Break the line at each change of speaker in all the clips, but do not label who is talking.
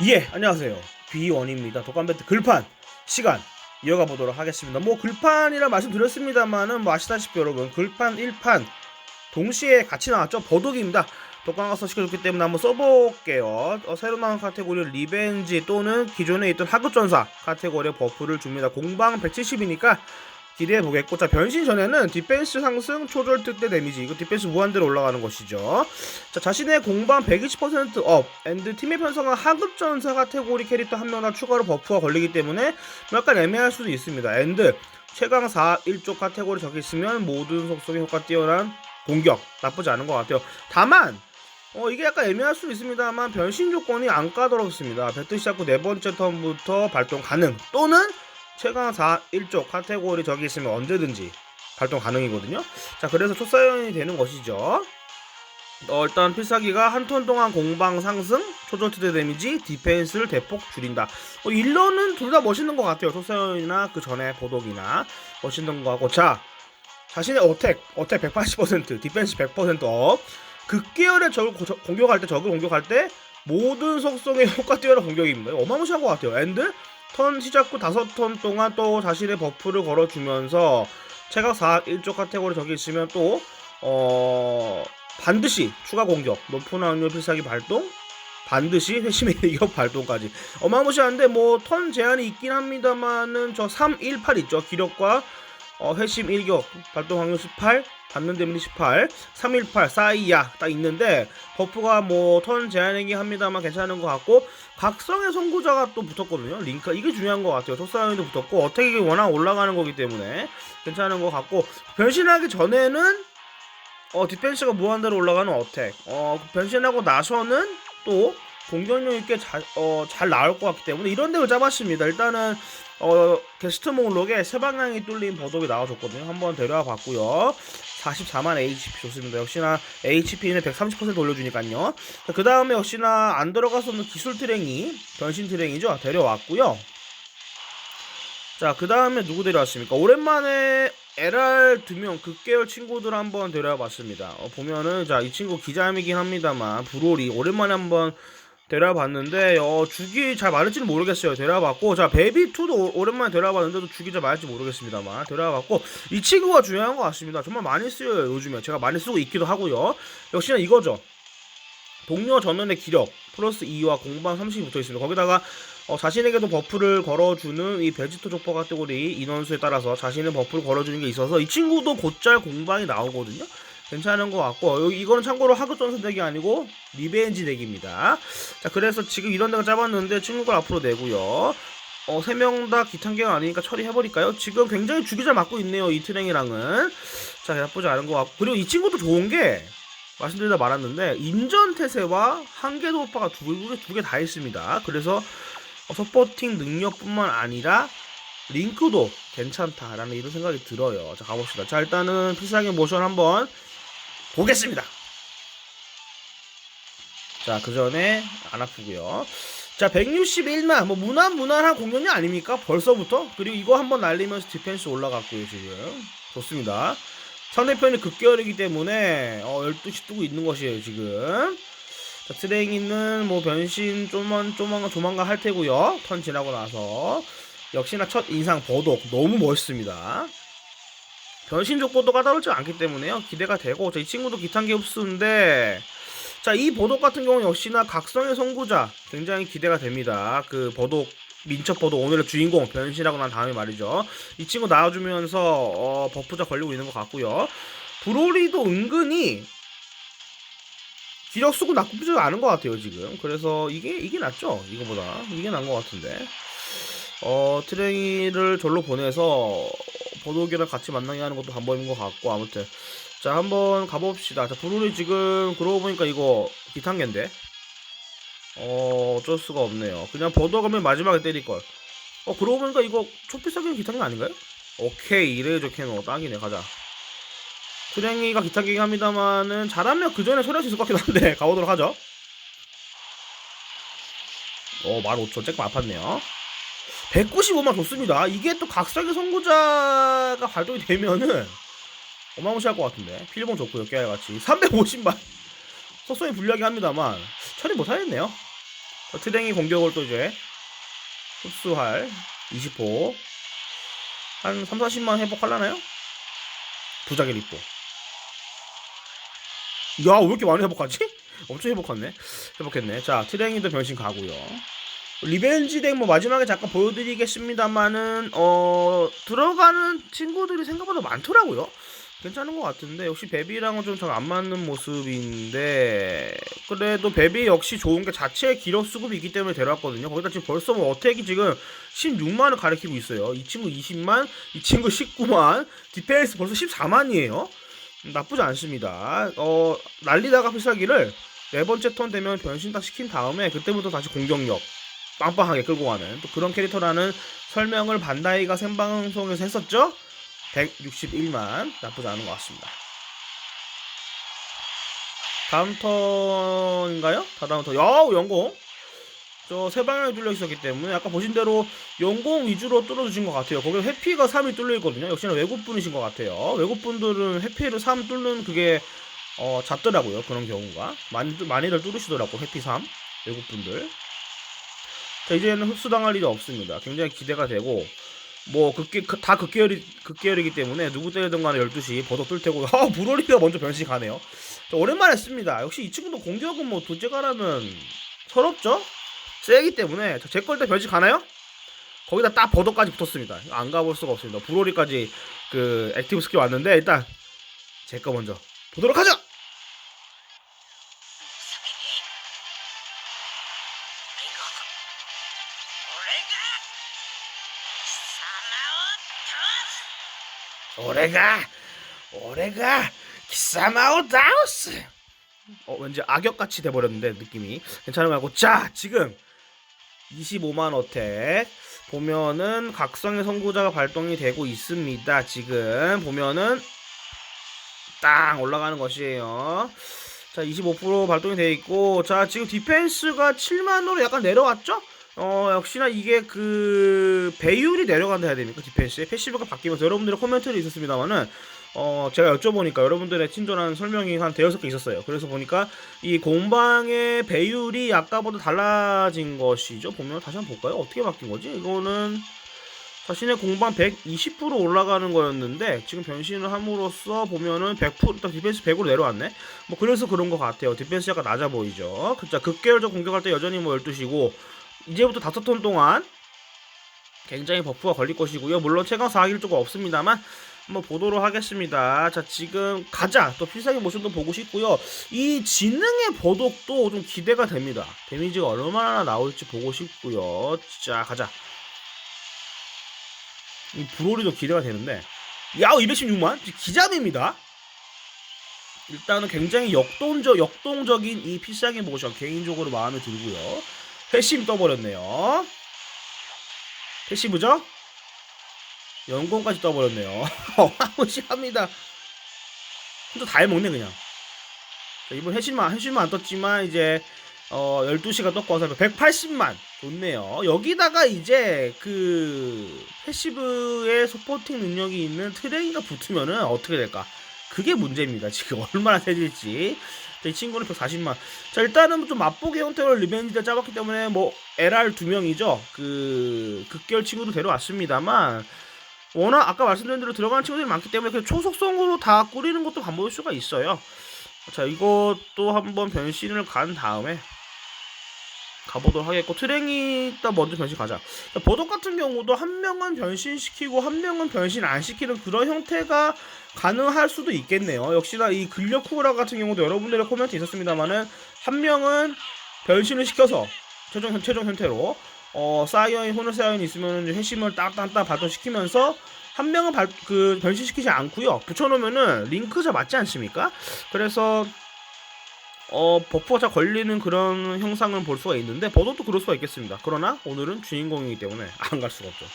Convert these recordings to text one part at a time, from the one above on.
예, 안녕하세요. 비원입니다. 독감배트 글판 시간 이어가 보도록 하겠습니다. 뭐 글판이라 말씀드렸습니다만은 뭐 아시다시피 여러분 글판 1판 동시에 같이 나왔죠. 버독입니다. 독감가 서 시켜줬기 때문에 한번 써볼게요. 어, 새로 나온 카테고리 리벤지 또는 기존에 있던 하급전사 카테고리에 버프를 줍니다. 공방 170이니까 기대해 보겠고 자 변신 전에는 디펜스 상승 초절 특대 데미지. 이거 디펜스 무한대로 올라가는 것이죠. 자 자신의 공방 120%업. 앤드 팀의 편성한 하급 전사 카테고리 캐릭터 한 명당 추가로 버프가 걸리기 때문에 뭐 약간 애매할 수도 있습니다. 앤드 최강 4 1쪽 카테고리 적혀 있으면 모든 속성의 효과 뛰어난 공격. 나쁘지 않은 것 같아요. 다만 어 이게 약간 애매할 수도 있습니다만 변신 조건이 안 까다롭습니다. 배트 시작 후 네 번째 턴부터 발동 가능. 또는 최강 4 1쪽 카테고리 적이 있으면 언제든지 발동 가능이거든요. 자, 그래서 초사연이 되는 것이죠. 어, 일단 필살기가 한 턴 동안 공방 상승, 초절투대 데미지, 디펜스를 대폭 줄인다. 어, 일러는 둘 다 멋있는 것 같아요. 초사연이나 그 전에 보독이나 멋있는 것 같고. 자, 자신의 어택, 어택 180%, 디펜스 100% 업. 극계열의 적을 고- 공격할 때, 적을 공격할 때 모든 속성의 효과 뛰어난 공격입니다. 어마무시한 것 같아요. 앤드 턴 시작 후 다섯 턴 동안 또 자신의 버프를 걸어주면서 체각 4 1쪽 카테고리 적이 있으면 또 어, 반드시 추가 공격 높은 확률 필살기 발동 반드시 회심의 이격 발동까지. 어마무시한데 뭐 턴 제한이 있긴 합니다만은 저 3, 1, 8 있죠. 기력과 어, 회심 1격 발동 확률 18 받는 데미지 18 318 사이야 딱 있는데 버프가 뭐 턴 제한이긴 합니다만 괜찮은 것 같고 각성의 선구자가 또 붙었거든요. 링크 이게 중요한 것 같아요. 토사연도 붙었고 어택이 워낙 올라가는 거기 때문에 괜찮은 것 같고 변신하기 전에는 어 디펜스가 무한대로 올라가는 어택. 어 변신하고 나서는 또 공격력 있게 잘, 어, 잘 나올 것 같기 때문에 이런 데를 잡았습니다. 일단은 어, 게스트 목록에 세 방향이 뚫린 버독이 나와줬거든요. 한번 데려와 봤고요. 44만 HP 좋습니다. 역시나 HP는 130% 올려주니까요. 그 다음에 역시나 안 들어가서는 기술 트랭이 변신 트랭이죠. 데려왔고요. 자, 그 다음에 누구 데려왔습니까? 오랜만에 LR 두명 극계열 친구들 한번 데려와 봤습니다. 어, 보면은 자, 이 친구 기자이긴 합니다만 브롤이 오랜만에 한번 데려와 봤는데 어, 죽이 잘 맞을지는 모르겠어요. 데려와 봤고 자, 베비2도 오랜만에 데려와 봤는데도 죽이 잘 맞을지 모르겠습니다만 데려와 봤고 이 친구가 중요한 것 같습니다. 정말 많이 쓰여요, 요즘에. 제가 많이 쓰고 있기도 하고요. 역시나 이거죠. 동료 전원의 기력 플러스 2와 공방 30이 붙어 있습니다. 거기다가 어, 자신에게도 버프를 걸어주는 이 베지토 족보 카테고리 인원수에 따라서 자신의 버프를 걸어주는 게 있어서 이 친구도 곧잘 공방이 나오거든요. 괜찮은 것 같고 여기 이거는 참고로 하급전선 덱이 아니고 리벤지 덱입니다. 자 그래서 지금 이런 데가 잡았는데 친구가 앞으로 내고요. 어, 세 명 다 기탄경 아니니까 처리해버릴까요? 지금 굉장히 주기 잘 맞고 있네요. 이 트랭이랑은. 자, 나쁘지 않은 것 같고. 그리고 이 친구도 좋은 게, 말씀드리다 말았는데, 인전태세와 한계도 오빠가 두 개, 두개 다 있습니다. 그래서, 어, 서포팅 능력뿐만 아니라, 링크도 괜찮다라는 이런 생각이 들어요. 자, 가봅시다. 자, 일단은 필살기 모션 한번 보겠습니다. 자, 그 전에 안 아프고요. 자, 161만 뭐 무난 무난한 공격이 아닙니까? 벌써부터? 그리고 이거 한번 날리면서 디펜스 올라갔고요, 지금. 좋습니다. 상대편이 극계열이기 때문에 어, 12시 뜨고 있는 것이에요, 지금. 자, 트레이는 뭐 변신 조만 조만간 조만간 할 테고요. 턴 지나고 나서 역시나 첫 인상 버독 너무 멋있습니다. 변신족 보도 까다롭지 않기 때문에요. 기대가 되고 자, 이 친구도 기탄기 흡수인데 자, 이 버독 같은 경우는 역시나 각성의 선구자 굉장히 기대가 됩니다. 그 버독 민첩 버독 오늘의 주인공 변신하고 난 다음에 말이죠. 이 친구 나와주면서 어, 버프자 걸리고 있는 것 같고요. 브로리도 은근히 기력 수고 나쁘지 않은 것 같아요 지금. 그래서 이게 이게 낫죠 이거보다 이게 나은 것 같은데. 어 트레이를 절로 보내서 버독이랑 같이 만나게 하는 것도 방법인 것 같고 아무튼. 자 한번 가봅시다. 자 브루리 지금 그러고 보니까 이거 비탄겐데? 어 어쩔 수가 없네요. 그냥 버더가면 마지막에 때릴걸. 어 그러고 보니까 이거 초피사기는 기탄겐 아닌가요? 오케이 이래 좋게 너 딱이네. 가자. 트랭이가 기탄갱이 합니다만은 잘하면 그 전에 처리할 수 있을 것 같기도 한데 가보도록 하죠. 어15,000 조금 아팠네요 195만 좋습니다 이게 또 각성의 선구자가 발동이 되면은 어마무시할 것 같은데 필본 좋고요 깨알같이 350만 속성이 불리하긴 합니다만 처리 못하겠네요 어, 트랭이 공격을 또 이제 흡수할 20호 한 3, 40만 회복하려나요? 부작의 리포 야, 왜 이렇게 많이 회복하지? 엄청 회복했네. 회복했네. 자, 트랭이도 변신 가고요. 리벤지 덱 뭐 마지막에 잠깐 보여드리겠습니다만은 어 들어가는 친구들이 생각보다 많더라고요. 괜찮은 것 같은데 역시 베비랑은 좀 잘 안 맞는 모습인데 그래도 베비 역시 좋은 게 자체 기력 수급이 있기 때문에 데려왔거든요. 거기다 지금 벌써 뭐 어택이 지금 16만을 가리키고 있어요. 이 친구 20만, 이 친구 19만, 디펜스 벌써 14만이에요. 나쁘지 않습니다. 어 날리다가 필살기를 네 번째 턴 되면 변신 딱 시킨 다음에 그때부터 다시 공격력 빵빵하게 끌고 가는 또 그런 캐릭터라는 설명을 반다이가 생방송에서 했었죠. 161만 나쁘지 않은 것 같습니다. 다음 턴인가요? 다 다음 턴. 야우 연공. 저 세 방향이 뚫려 있었기 때문에 아까 보신 대로 연공 위주로 뚫어주신 것 같아요. 거기 회피가 3이 뚫려 있거든요. 역시나 외국 분이신 것 같아요. 외국 분들은 회피를 3 뚫는 그게 어, 잦더라고요. 그런 경우가 많이 많이들 뚫으시더라고 회피 3 외국 분들. 자, 이제는 흡수당할 일이 없습니다. 굉장히 기대가 되고 뭐 극계 그- 다 극계열이 극계열이기 때문에 누구 때리든 간에 12시 버섯 뜰 테고 아 브로리가 먼저 변신 가네요. 자, 오랜만에 했습니다. 역시 이 친구도 공격은 뭐 둘째가라면 서럽죠? 세기 때문에 제걸때 변신 가나요? 거기다 딱 버섯까지 붙었습니다. 안 가볼 수가 없습니다. 브로리까지 그 액티브 스킬 왔는데 일단 제 거 먼저 보도록 하죠. 다우스. 어 왠지 악역같이 돼버렸는데 느낌이. 괜찮은 거 같고. 자 지금 25만 어택. 보면은 각성의 선구자가 발동이 되고 있습니다 지금. 보면은 땅 올라가는 것이에요. 자25% 발동이 되어 있고. 자 지금 디펜스가 7만으로 약간 내려왔죠 어 역시나 이게 그 배율이 내려간다 해야 됩니까 디펜스의 패시브가 바뀌면서 여러분들의 코멘트도 있었습니다만은 어 제가 여쭤보니까 여러분들의 친절한 설명이 한 대여섯 개 있었어요. 그래서 보니까 이 공방의 배율이 아까보다 달라진 것이죠. 보면 다시 한번 볼까요? 어떻게 바뀐 거지? 이거는 자신의 공방 120% 올라가는 거였는데 지금 변신을 함으로써 보면은 100% 일단 디펜스 100으로 내려왔네. 뭐 그래서 그런 것 같아요. 디펜스 약간 낮아 보이죠. 자 극계열적 공격할 때 여전히 뭐 12시고 이제부터 다섯 턴 동안 굉장히 버프가 걸릴 것이고요. 물론 최강 4길 조금 없습니다만 한번 보도록 하겠습니다. 자 지금 가자 또 필살기 모습도 보고 싶고요. 이 지능의 보독도 좀 기대가 됩니다. 데미지가 얼마나 나올지 보고 싶고요. 자 가자. 이 브로리도 기대가 되는데 야우 216만 기자입니다. 일단은 굉장히 역동적 역동적인 이 필살기 모션 개인적으로 마음에 들고요. 패시브 떠버렸네요. 패시브죠? 연공까지 떠버렸네요. 어마무시합니다. 혼자 다 해먹네 그냥. 자, 이번 해실만 해실만 안 떴지만 이제 어 12시가 떴고 와서 180만 좋네요. 여기다가 이제 그 패시브의 서포팅 능력이 있는 트레이가 붙으면은 어떻게 될까? 그게 문제입니다. 지금 얼마나 세질지. 자, 이 친구는 140만. 자, 일단은 좀 맛보기 형태로 리벤지를 짜봤기 때문에 뭐 LR 두 명이죠. 그 극결 친구도 데려왔습니다만 워낙 아까 말씀드린 대로 들어가는 친구들이 많기 때문에 그냥 초속성으로 다 꾸리는 것도 간보일 수가 있어요. 자, 이것도 한번 변신을 간 다음에 가보도록 하겠고 트랭이 일단 먼저 변신 가자. 자, 버독 같은 경우도 한 명은 변신시키고 한 명은 변신 안 시키는 그런 형태가 가능할 수도 있겠네요. 역시나 이 근력 쿠라 같은 경우도 여러분들의 코멘트 있었습니다만은 한 명은 변신을 시켜서 최종 최종 형태로 어 사이언이 혼을 사이언이 있으면 회심을 딱딱딱 발동시키면서 한 명은 발, 그 변신시키지 않고요 붙여놓으면은 링크자 맞지 않습니까? 그래서 어 버프가 잘 걸리는 그런 형상을 볼 수가 있는데 버섯도 그럴 수가 있겠습니다. 그러나 오늘은 주인공이기 때문에 안 갈 수가 없죠.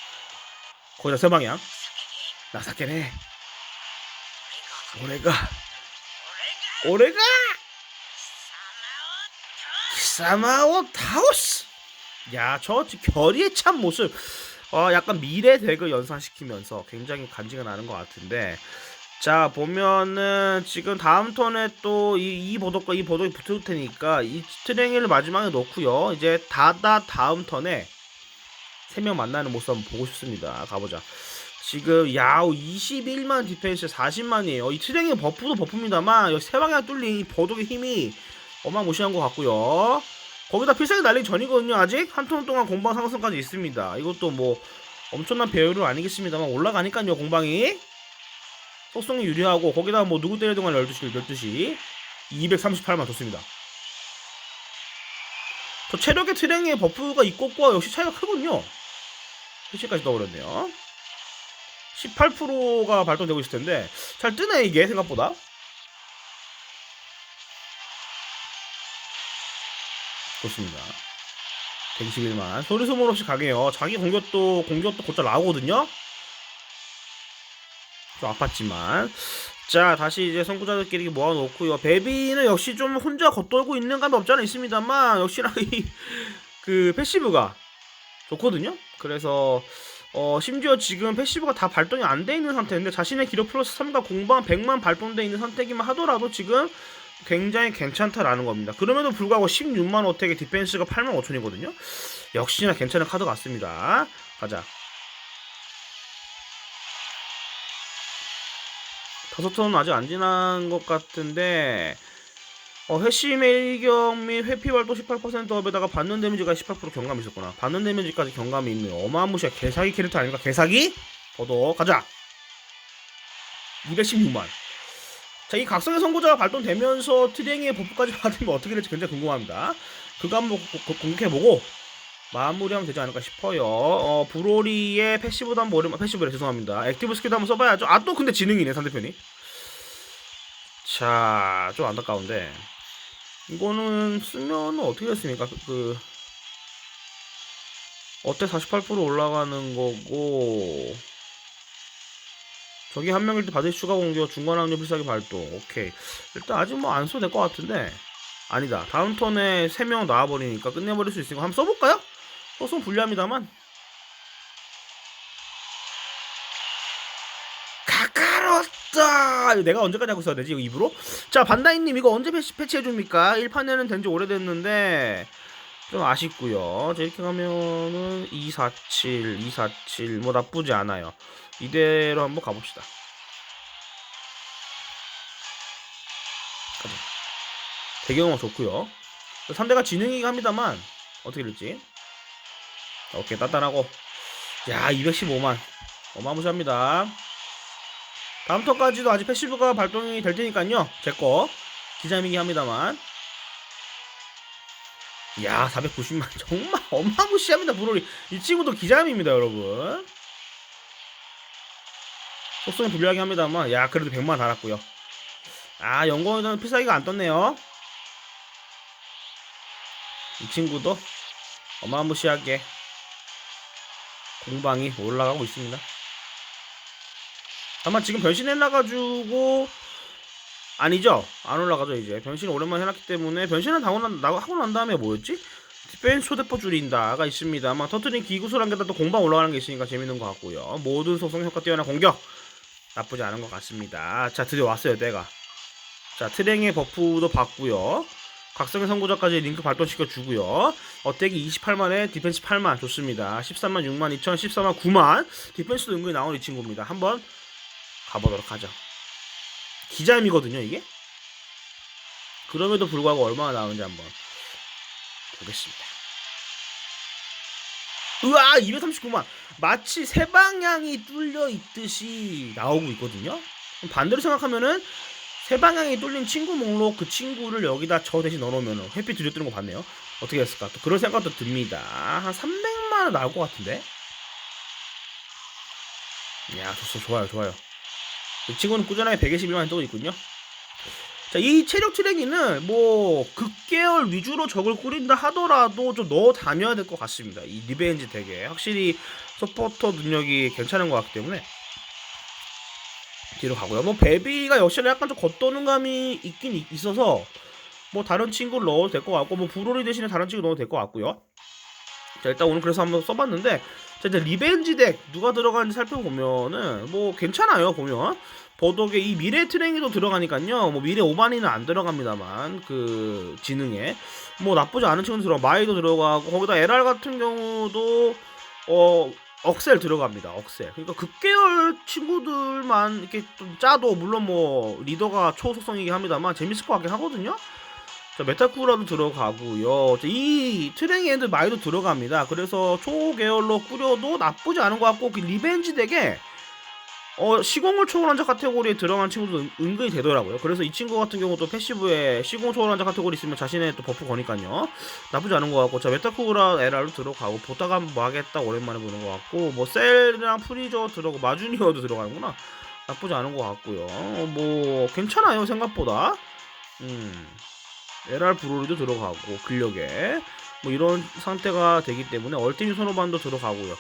거기다 세 방향. 나사케네. 오래가. 오래가! 사마오 타우스! 야 저 결의의 참 모습. 어 약간 미래 덱을 연상시키면서 굉장히 간지가 나는 것 같은데 자 보면은 지금 다음 턴에 또 이 이 보덕과 이 보덕이 붙을 테니까 이 트랭이를 마지막에 넣고요. 이제 다다 다음 턴에 세 명 만나는 모습 한번 보고 싶습니다. 가보자. 지금 야우 21만 디펜스 40만이에요. 이 트랭이 버프도 버프입니다만 여기 세 방향 뚫린 이 보덕의 힘이 어마무시한 것 같고요. 거기다 필살기 날리기 전이거든요. 아직 한 턴 동안 공방 상승까지 있습니다. 이것도 뭐 엄청난 배율은 아니겠습니다만 올라가니까요 공방이 속성이 유리하고 거기다 뭐 누구 때리든 간에 12시 12시 238만 좋습니다. 저 체력의 트랭의 버프가 이것과 역시 차이가 크군요. 회시까지 떠버렸네요. 18%가 발동되고 있을 텐데 잘 뜨네 이게 생각보다. 좋습니다. 121만 소리 소문 없이 가게요. 자기 공격도 공격도 곧잘 나오거든요. 좀 아팠지만 자 다시 이제 선구자들끼리 모아놓고요. 베비는 역시 좀 혼자 겉돌고 있는 감이 없지 않아 있습니다만 역시나 이그 패시브가 좋거든요. 그래서 어 심지어 지금 패시브가 다 발동이 안 돼 있는 상태인데 자신의 기록 플러스 3과 공방 100만 발동돼 있는 상태이기만 하더라도 지금 굉장히 괜찮다라는 겁니다. 그럼에도 불구하고 16만 어택의 디펜스가 8만 5천이거든요. 역시나 괜찮은 카드 같습니다. 가자. 다섯 턴은 아직 안 지난 것 같은데 어, 회심의 일격 및 회피 발도 18% 업에다가 받는 데미지가 18% 경감이 있었구나. 받는 데미지까지 경감이 있는 어마무시한 개사기 캐릭터 아닙니까? 개사기? 더더 가자. 216만. 자, 이 각성의 선고자가 발동되면서 트랭이의 버프까지 받으면 어떻게 될지 굉장히 궁금합니다. 그거 한번 공격해보고 마무리하면 되지 않을까 싶어요. 어, 브로리의 패시브도 한번 오랜만 패시브래 죄송합니다. 액티브 스킬도 한번 써봐야죠. 아, 또 근데 지능이네, 상대편이. 자, 좀 안타까운데. 이거는 쓰면은 어떻게 됐습니까? 그, 그 어때 48% 올라가는 거고 저기 한 명일 때 받을 추가 공격 중간 확률 필살기 발동 오케이 일단 아직 뭐 안 써도 될 것 같은데 아니다 다음 턴에 3명 나와버리니까 끝내버릴 수 있으니까 한번 써볼까요? 써서 불리합니다만. 이거 내가 언제까지 하고 있어야 되지 이거 입으로? 자 반다이님 이거 언제 패치, 패치해줍니까? 1판에는 된 지 오래됐는데 좀 아쉽고요. 자 이렇게 가면은 247 247 뭐 나쁘지 않아요. 이대로 한번 가봅시다. 배경은 좋고요. 상대가 지능이긴 합니다만 어떻게 될지 오케이 단단하고. 야 215만. 어마무시합니다. 다음 턴까지도 아직 패시브가 발동이 될 테니까요. 제거. 기자미기 합니다만. 야 490만. 정말 어마무시합니다 브로리 이 친구도 기자미입니다 여러분. 속성이 불리하게 합니다만. 야 그래도 100만 달았고요. 아 연구원에서는 필살기가 안 떴네요. 이 친구도 어마무시하게 공방이 올라가고 있습니다. 다만 지금 변신해놔가지고 아니죠? 안 올라가죠 이제. 변신 오랜만에 해놨기 때문에 난, 나- 하고 난 다음에 뭐였지? 디펜스 초대포 줄인다가 있습니다 아마 터트린 기구슬 한 개다 또 공방 올라가는 게 있으니까 재밌는 것 같고요. 모든 속성 효과 뛰어난 공격! 나쁘지 않은 것 같습니다. 자 드디어 왔어요 때가. 자 트랭의 버프도 받고요 각성의 선구자까지 링크 발동시켜 주고요. 어택이 28만에 디펜스 8만. 좋습니다. 13만 6만 2천 14만 9만. 디펜스도 은근히 나온 이 친구입니다. 한번 가보도록 하죠. 기자임이거든요 이게? 그럼에도 불구하고 얼마나 나오는지 한번 보겠습니다. 우와 239만. 마치 세 방향이 뚫려 있듯이 나오고 있거든요. 반대로 생각하면은 세 방향이 뚫린 친구 목록 그 친구를 여기다 저 대신 넣어놓으면 회피 들려뜨는 거 봤네요. 어떻게 됐을까? 또 그런 생각도 듭니다. 한 300만 원 나올 것 같은데? 야 좋소 좋아요 좋아요. 이 친구는 꾸준하게 121만 뜨고 있군요. 자, 이 체력 트랙이는 뭐 극계열 위주로 적을 꾸린다 하더라도 좀 넣어 다녀야 될 것 같습니다. 이 리벤지 덱에 확실히 서포터 능력이 괜찮은 것 같기 때문에 뒤로 가고요. 뭐 베비가 역시나 약간 좀 겉도는 감이 있긴 있- 있어서 뭐 다른 친구를 넣어도 될 것 같고 뭐 브로리 대신에 다른 친구 넣어도 될 것 같고요. 자 일단 오늘 그래서 한번 써봤는데 자 이제 리벤지 덱 누가 들어가는지 살펴보면은 뭐 괜찮아요 보면 버독에 이 미래 트랭이도 들어가니까요. 뭐 미래 오반이는 안 들어갑니다만 그 지능에 뭐 나쁘지 않은 친구 들어 마이도 들어가고 거기다 LR 같은 경우도 어 억셀 들어갑니다. 억셀. 그러니까 급계열 친구들 만 이렇게 좀 짜도 물론 뭐 리더가 초속성이긴 합니다만 재밌을 것 같긴 하거든요. 자, 메타쿠라도 들어가고요. 자, 이 트랭이 애들 마이도 들어갑니다. 그래서 초 계열로 꾸려도 나쁘지 않은 것 같고 그 리벤지 덱에 어, 시공을 초월한자 카테고리에 들어간 친구도 은- 은근히 되더라고요. 그래서 이 친구 같은 경우도 패시브에 시공 초월한자 카테고리 있으면 자신의 또 버프 거니까요. 나쁘지 않은 것 같고, 자, 메타쿠라 에라로 들어가고, 보다가 뭐 하겠다 오랜만에 보는 것 같고, 뭐, 셀이랑 프리저 들어가고, 마주니어도 들어가는구나. 나쁘지 않은 것 같고요. 어, 뭐, 괜찮아요, 생각보다. 음, LR 브로리도 들어가고, 근력에. 뭐 이런 상태가 되기 때문에 얼티밋 선호반도 들어가고요.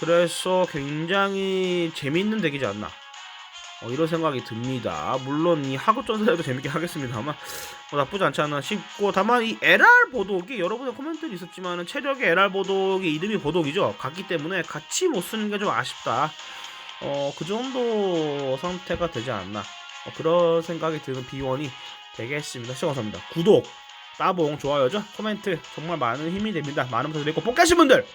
그래서 굉장히 재밌는 덱이지 않나. 어, 이런 생각이 듭니다. 물론 이 하급 전사에도 재밌게 하겠습니다만 뭐 나쁘지 않지 않나 싶고 다만 이 LR 보독이 여러분의 코멘트도 있었지만은 체력의 LR 보독이 이름이 보독이죠. 같기 때문에 같이 못 쓰는 게 좀 아쉽다. 어, 그 정도 상태가 되지 않나. 어, 그런 생각이 드는 비원이 되겠습니다. 시청 감사합니다. 구독, 따봉, 좋아요죠? 코멘트 정말 많은 힘이 됩니다. 많은 부탁드리고 뽑가신 분들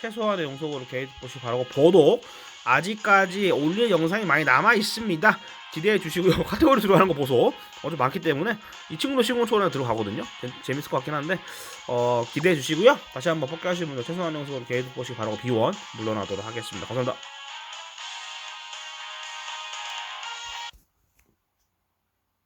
최소한의 용속으로 개입 보시기 바라고 보독 아직까지 올릴 영상이 많이 남아 있습니다. 기대해 주시고요. 카테고리 들어가는 거 보소. 어제 많기 때문에 이 친구도 시공 초월에 들어가거든요. 재, 재밌을 것 같긴 한데 어, 기대해 주시고요. 다시 한번 하시는 분들 최소한 영상으로 개입 보시기 바라고 비원 물러나도록 하겠습니다. 감사합니다.